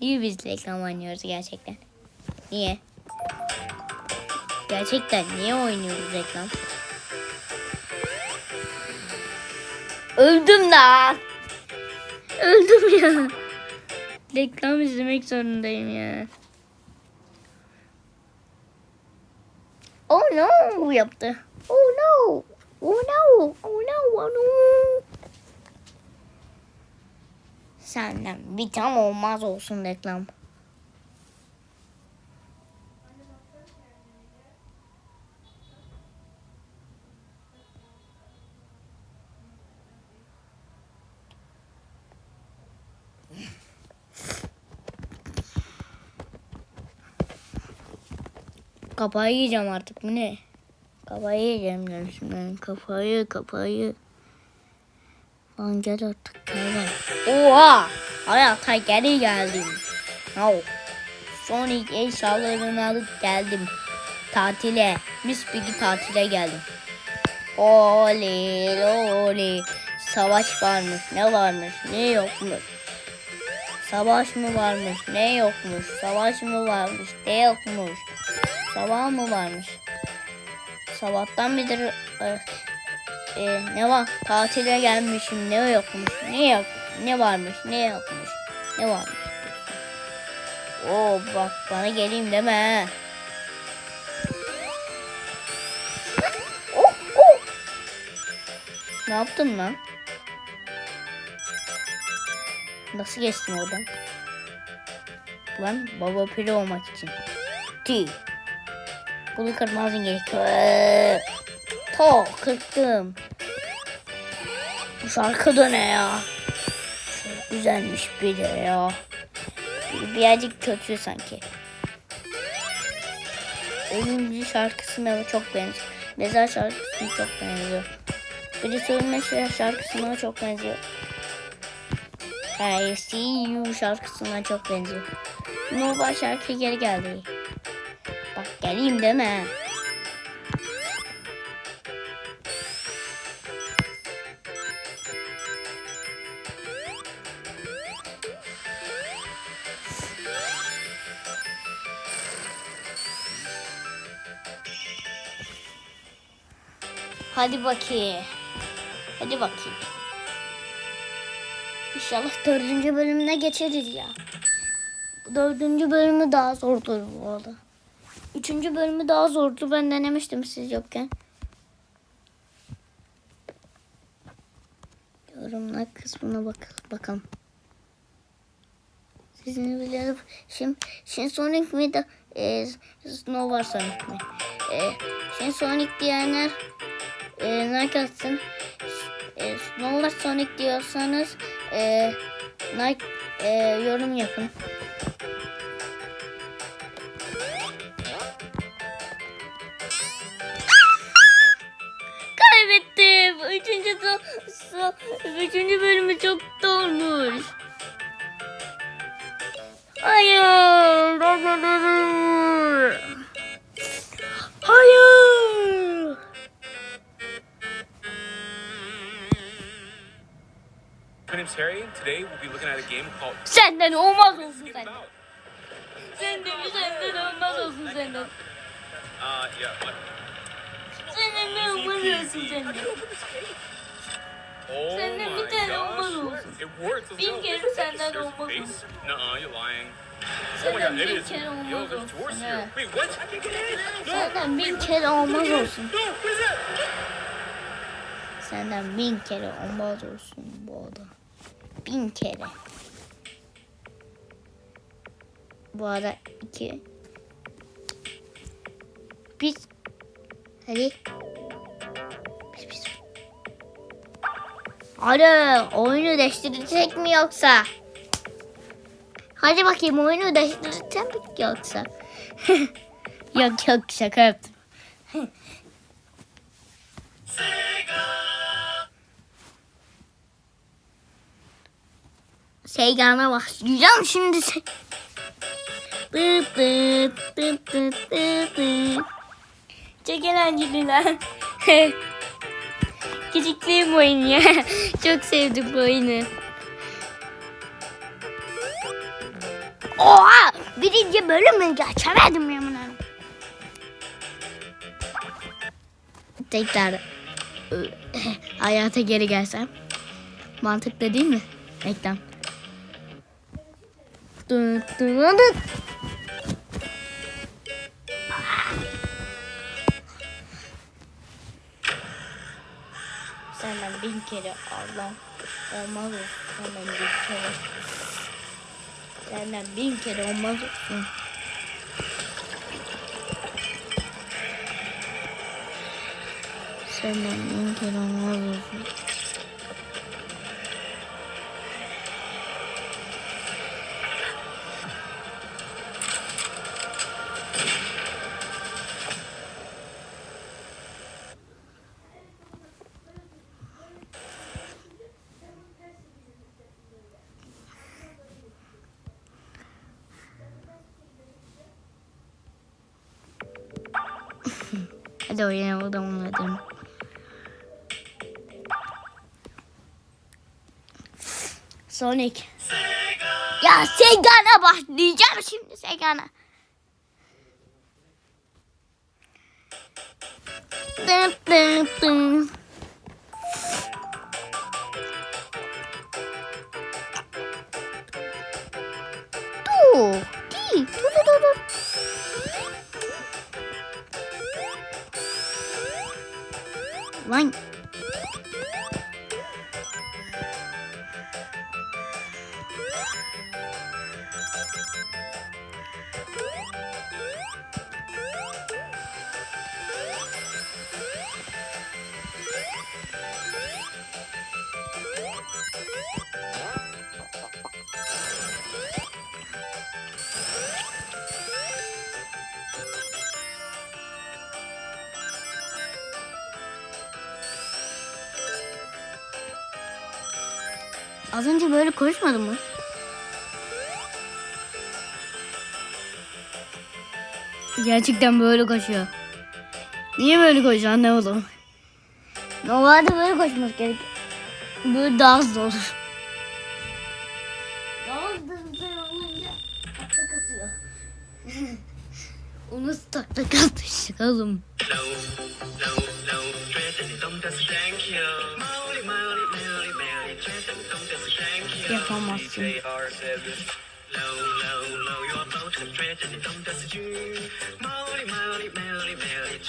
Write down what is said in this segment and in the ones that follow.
Niye biz reklam oynuyoruz gerçekten? Niye? Gerçekten niye oynuyoruz reklam? Öldüm da. Öldüm ya. Reklam izlemek zorundayım ya. Oh no yaptı. Oh no. Oh no. Oh no. Oh no. Senden bir tam olmaz olsun reklam. Kafayı yiyeceğim artık bu ne? Kafayı yiyeceğim ben şimdi. Kafayı kafayı. Lan artık. Oha! Hayata geri geldim. No. Sonic eşyalarını alıp geldim. Tatile. Mis bir tatile geldim. Oley oley. Savaş varmış. Ne varmış? Ne yokmuş? Savaş mı varmış? Ne yokmuş? Savaş mı varmış? Ne yokmuş? Sabah mı varmış? Sabahtan beri e, e, ne var? Tatile gelmişim. Ne yokmuş? Ne yok? Ne varmış? Ne yokmuş? Ne varmış? Oo bak bana geleyim deme. Oh, oh. Ne yaptın lan? Nasıl geçtim oradan? Lan baba piri olmak için. Ti. Bunu kırmazın gerekiyor. To kırdım. Bu şarkı da ne ya? Güzelmiş bir de ya. Bir- Birazcık kötü sanki. Ölümcü şarkısına çok benziyor. Mezar şarkısına çok benziyor. Birisi ölme şey- şarkısına çok benziyor. I see you şarkısına çok benziyor. Nova şarkı geri geldi. Bak geleyim deme. Hadi bakayım. Hadi bakayım. İnşallah dördüncü bölümüne geçeriz ya. Dördüncü bölümü daha zordur bu arada. Üçüncü bölümü daha zordu. Ben denemiştim siz yokken. Yorumlar kısmına bak bakalım. Sizin biliyorum. Şimdi, şimdi Sonic mi de e, Snow var Sonic mi? E, şimdi Sonic diyenler like atsın. E, Snow var Sonic diyorsanız e, like e, yorum yapın. Kaybettim. Üçüncü, üçüncü And today we'll be looking at a game called Senden olmaz olsun senden. Senden senden olmaz olsun senden. Uh, yeah, what? Senden de olmaz olsun senden. Oh Senden bir tane olmaz olsun. Bin kere senden olmaz olsun. Nuh-uh, you're lying. Oh Senden kere olmaz there's olsun. Senden bin kere olmaz olsun. Senden bin kere olmaz olsun bu arada. Bin kere. Bu arada iki. Biz. Hadi. Biz biz. Hadi oyunu değiştirecek mi yoksa? Hadi bakayım oyunu değiştirecek mi yoksa? yok yok şaka yaptım. Seygan'a başlayacağım şimdi. Se- Dıt dıt dıt dıt dıt dıt. Çok eğlenceli lan. Küçüklüğüm oyun ya. Çok sevdim bu oyunu. Oha! Birinci bölümü geçemedim yemin ederim. Tekrar e, hayata geri gelsem. Mantıklı değil mi? Reklam. Senden bin kere Allah olmaz senden bin kere. Senden bin kere olmaz olsun. Senden bin kere olmaz olsun. Hadi oynayalım da oynadım. Sonic. Ya Sega'na başlayacağım şimdi Sega'na. Dın dın dın. Lan. Az önce böyle konuşmadın mı? Gerçekten böyle koşuyor. Niye böyle koşuyor anlamadım. Normalde böyle koşması gerek. Böyle daha hızlı olur. Daha hızlı olunca takla katıyor. O nasıl takla katışık oğlum? low, low, low, yapamazsın.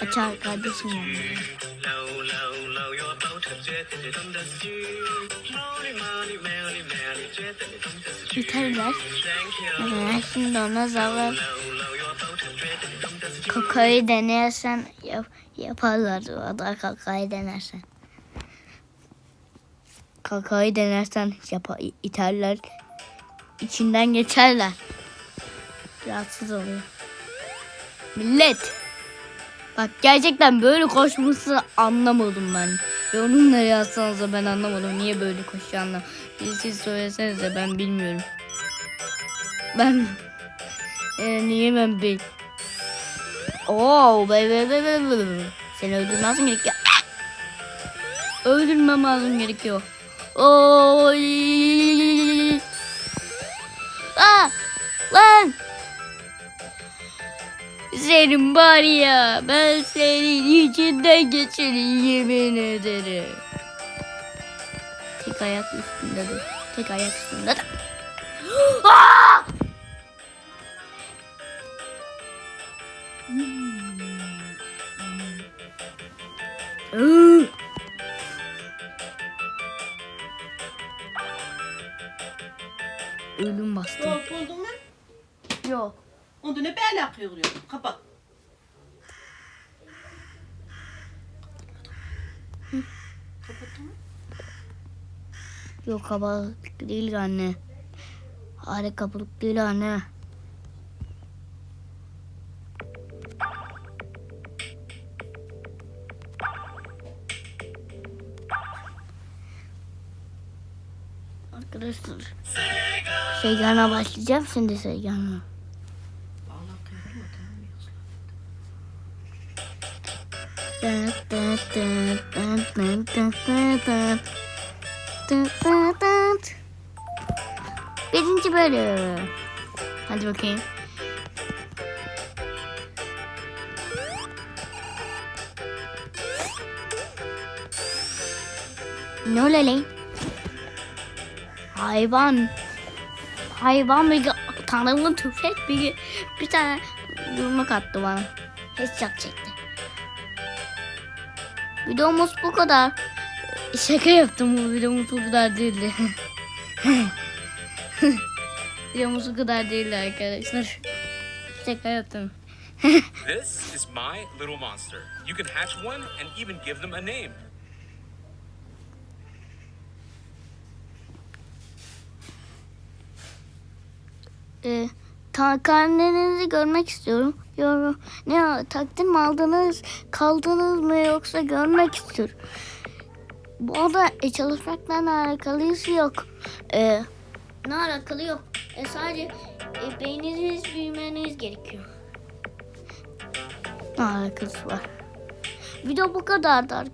Açar kardeşim onu. Biterler. Evet, şimdi ona zavallı kakayı denersen yap, yaparlar o da kakayı denersen. Kakayı denersen yapa, iterler. içinden geçerler. Rahatsız oluyor. Millet. Bak gerçekten böyle koşmasını anlamadım ben. Yorumlara yazsanız da ben anlamadım. Niye böyle. Bir siz söylesenize ben bilmiyorum. Ben e, niye ben bil Oo, be be be be. Seni öldürmem lazım gerekiyor. Ah! Öldürmem lazım gerekiyor. Oy. Aa, lan. Senin var ya ben senin içinden geçerim yemin ederim. Tek ayak üstünde dur. Tek ayak üstünde dur. Aa! Iı. Ölüm Böyle akıyor? Kapat. Kapattın mı? Yok kabalık değil anne. Hare kabalık değil anne. Arkadaşlar. Seygan'a başlayacağım şimdi Seygan'a. Birinci bölüm. Hadi bakayım. Ne öyle lan? Hayvan. Hayvan bir tanrımın tüfek bir bir tane yumruk attı bana. Headshot çekti. Videomuz bu kadar. Şaka yaptım bu videomuz bu kadar değildi. videomuz bu kadar değildi arkadaşlar. Şaka yaptım. This is my little monster. You can hatch one and even give them a name. Ee, ta karnenizi görmek istiyorum. Yorum. Ne takdir mi aldınız, kaldınız mı yoksa görmek istiyorum. Bu arada e, çalışmakla alakalıyız yok. Ee, ne alakalı yok. E, sadece e, beyniniz büyümeniz gerekiyor. Ne alakası var? Video bu kadardı arkadaşlar.